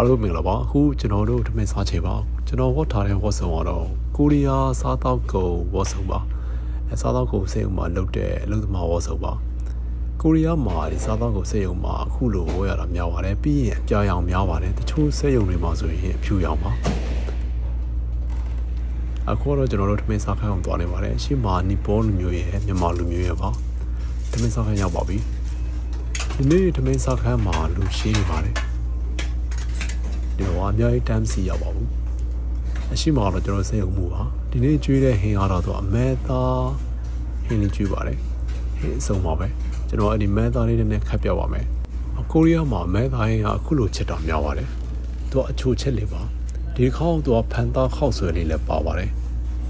အားလုံးမင်္ဂလာပါအခုကျွန်တော်တို့ထမင်းစားချေပါကျွန်တော်ဝတ်ထားတဲ့ဝတ်စုံကတော့ကိုရီးယားစားတောက်ကုန်ဝတ်စုံပါအဲစားတောက်ကုန်စိတ်ဥမှာလုပ်တဲ့အလုပ်သမားဝတ်စုံပါကိုရီးယားမှာဒီစားတောက်ကုန်စိတ်ဥမှာအခုလိုဝတ်ရတာများပါတယ်ပြီးရင်အပြာရောင်များပါတယ်တချို့စိတ်ဥတွေမှာဆိုရင်အဖြူရောင်ပါအခုတော့ကျွန်တော်တို့ထမင်းစားခိုင်းအောင်သွားနေပါတယ်ရှေ့မှာနီပေါလူမျိုးရဲ့မြန်မာလူမျိုးရဲ့ပါထမင်းစားခိုင်းရောက်ပါပြီဒီနေ့ထမင်းစားခိုင်းမှာလူရှင်းနေပါတယ် ဒီတော့အများကြီးတမ်းစီရောက်ပါဘူးအရှိမကတော့ကျွန်တော်စိတ်ဟုတ်မှုပါဒီနေ့ကျွေးတဲ့ဟင်းကတော့သူအမဲသားဟင်းလေးကျွေးပါတယ်ဟင်းအစုံပါပဲကျွန်တော်အဲ့ဒီမဲသားလေးနဲ့ခတ်ပြပါမယ်ကိုရီးယားမှာမဲသားဟင်းကအခုလိုချက်တာများပါတယ်သူကအချိုချက်လေးပါဒီခေါက်သူကဖန်သားခောက်ဆွဲလေးလည်းပါပါတယ်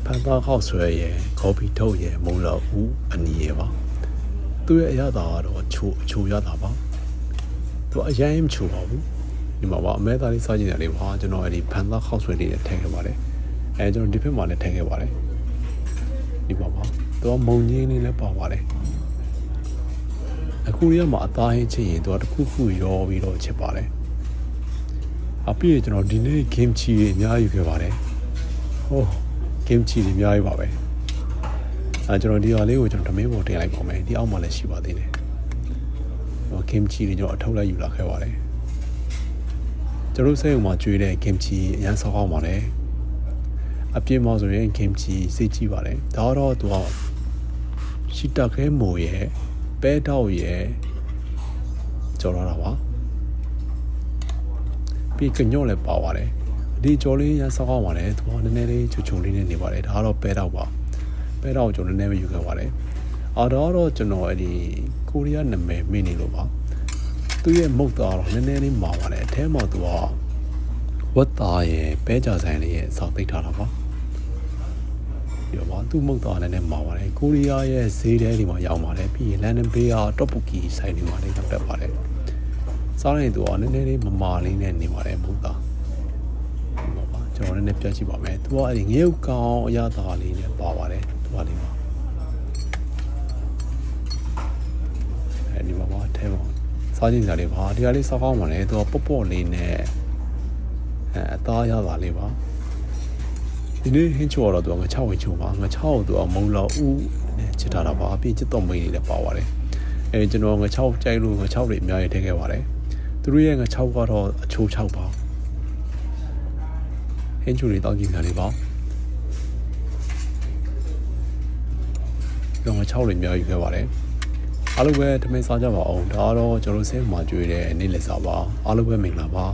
ဖန်သားခောက်ဆွဲရယ်ကော်ဖီထုတ်ရယ်မုံလာဦးအနီရယ်ပါသူရဲ့အရသာကတော့အချိုအချိုရတာပါသူအရင်မချိုပါဘူး ဒီမှာပါအမဲသားလေးစားကြည့်တယ်လေပါကျွန်တော်အဲ့ဒီဖန်သားခောက်ဆွဲလေးနဲ့ထည့်ခဲ့ပါတယ်အဲကျွန်တော်ဒီဘက်မှာလည်းထည့်ခဲ့ပါတယ်ဒီမှာပါတော့မုံငင်းလေးလည်းပါပါတယ်အခုရမှာအသားဟင်းချင်ရင်တော့တစ်ခုခုရောပြီးတော့ချစ်ပါတယ်အပြည့်ကျွန်တော်ဒီနေ့ game ချီအများကြီးခဲ့ပါတယ်ဟို game ချီတွေအများကြီးပါပဲအဲကျွန်တော်ဒီဟာလေးကိုကျွန်တော်ဓမင်းပေါ်တင်လိုက်ပါမယ်ဒီအောက်မှာလည်းရှိပါသေးတယ်ဟို game ချီတွေကျွန်တော်အထုပ်လိုက်ယူလာခဲ့ပါတယ် ကျွန်တော်စိတ်ုံမှာကျွေးတဲ့ kimchi အရန်ဆောက်အောင်ပါတယ်အပြင်းမောဆိုရင် kimchi စိတ်ကြည့်ပါတယ်ဒါတော့သူကရှီတာခဲမိုရဲ့ပဲတောက်ရဲ့ကြော်ရတာပါပြီးကညော့လည်းပါပါတယ်ဒီကြော်လေးရန်ဆောက်အောင်ပါတယ်သူကနည်းနည်းလေးချူချူလေးနဲ့နေပါတယ်ဒါကတော့ပဲတောက်ပါပဲတောက်ကျွန်တော်နည်းနည်းပဲယူခဲ့ပါတယ်အော်တော့တော့ကျွန်တော်အဲ့ဒီကိုရီးယားနာမည်မင်းနေလို့ပါ သူ့ရဲ့မုတ်သားတော့နည်းနည်းလေးမာပါတယ်အထဲမှာသူကဝတ်သားရဲ့ပဲကြဆိုင်လေးရဲ့စောက်သိပ်ထားတာပါဒီတော့ပါသူ့မုတ်သားလည်းနည်းနည်းမာပါတယ်ကိုရီးယားရဲ့ဈေးထဲဒီမှာရောက်ပါတယ်ပြီးရင်လန်ဒန်ဘေးကတော့ပူကီဆိုင်ဒီမှာလေးတော့တက်ပါတယ်စားရင်သူကနည်းနည်းလေးမမာလေးနဲ့နေပါတယ်မုတ်သားဒီမှာပါကျွန်တော်နည်းနည်းပြကြည့်ပါမယ်သူကအဲ့ဒီငရုတ်ကောင်အရသာလေးနဲ့ပါပါတယ်သူကဒီမှာအဲ့ဒီမှာပါအဲထဲမှာ စားခြင်းစရာလေးပါဒီဟာလေးစားကောင်းပါလေသူကပေါ့ပေါ့လေးနဲ့အဲအသားရတာလေးပါဒီနေ့ဟင်းချိုတော့သူကငချောက်ဝင်ချိုပါငချောက်ကိုသူကမုံလောက်ဦးနဲ့ချစ်ထားတာပါအပြင်ချစ်တော်မိန်လေးလည်းပါပါတယ်အဲကျွန်တော်ငချောက်ကြိုက်လို့ငချောက်တွေအများကြီးထည့်ခဲ့ပါတယ်သူတို့ရဲ့ငချောက်ကတော့အချိုးချောက်ပါဟင်းချိုတွေတောက်ကြည့်စရာလေးပါကျွန်တော်ငချောက်တွေအများကြီးခဲ့ပါတယ် အားလုံးပဲတမင်စားကြပါအောင်ဒါကတော့ကျွန်တော်တို့ဆဲမှာကြွေးတဲ့နေ့လည်စာပါအားလုံးပဲမင်္ဂလာပါ